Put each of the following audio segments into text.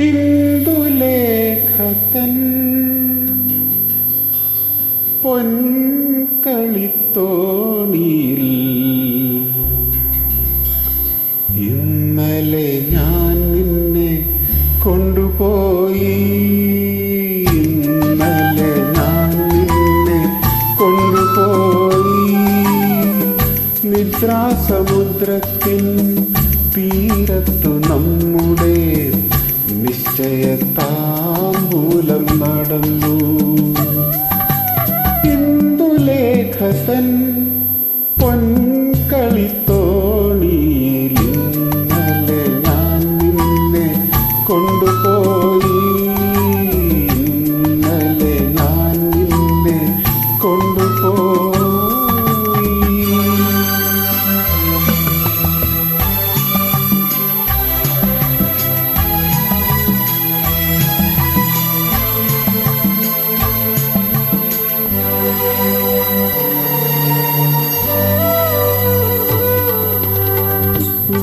ഇന്ദുലേഖതൻ പൊൻകളിത്തോണിയിൽ. ഇന്നലെ ഞാൻ നിന്നെ കൊണ്ടുപോയി. ഇന്നലെ ഞാൻ നിന്നെ കൊണ്ടുപോയി. നിദ്രാസമുദ്രത്തിൻ തീരത്തു നമ്മുടെ നിശ്ചയത്താമ്പൂലം നടന്നു. പൊൻകളിത്തോണിയിൽ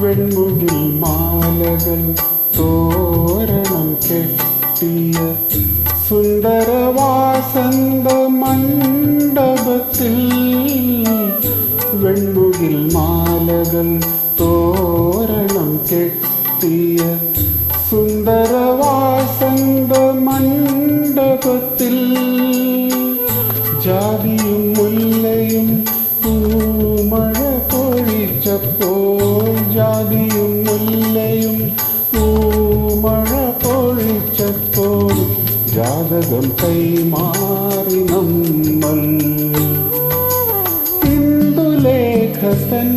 വെൺമുകിൽ മാലകൾ തോരണം കെട്ടിയ സുന്ദരവാസന്ത മണ്ഡപത്തിൽ വെൺമുകിൽ മാലകൾ തോരണം കെട്ടിയ സുന്ദരവാസന്ത മണ്ഡപത്തിൽ ജാതിയും മുല്ലയും പൂമഴ പൊഴിച്ചപ്പോൾ പൂമഴ പൊഴിച്ചപ്പോൾ ജാതകം കൈമാറി നമ്മൾ. ഇന്ദുലേഖതൻ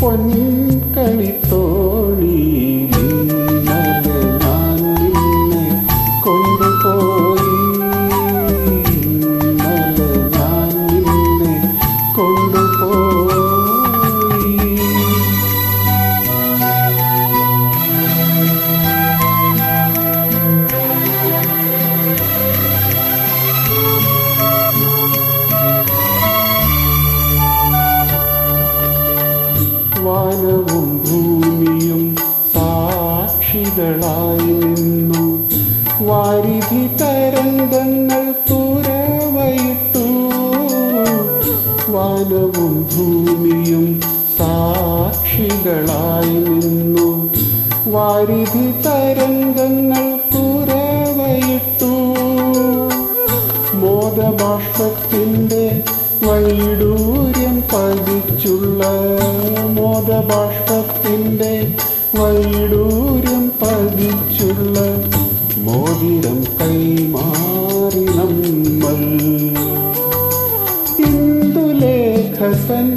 പൊൻകളിത്തോണിയിൽ വാനവും ഭൂമിയും സാക്ഷികളായി നിന്നു. വാരിധി തരംഗങ്ങൾ തുരവയിട്ടു. വാനവും ഭൂമിയും സാക്ഷികളായി നിന്നു. വാരിധി തരംഗങ്ങൾ തുരവയിട്ടു. മോദബാഷ്പത്തിന്റെ വൈഡൂര്യം പതിച്ചുള്ള മോദബാഷ്പത്തിന്റെ വൈഡൂര്യം പതിച്ചുള്ള മോതിരം കൈമാറി നമ്മൾ. ഇന്ദുലേഖസൻ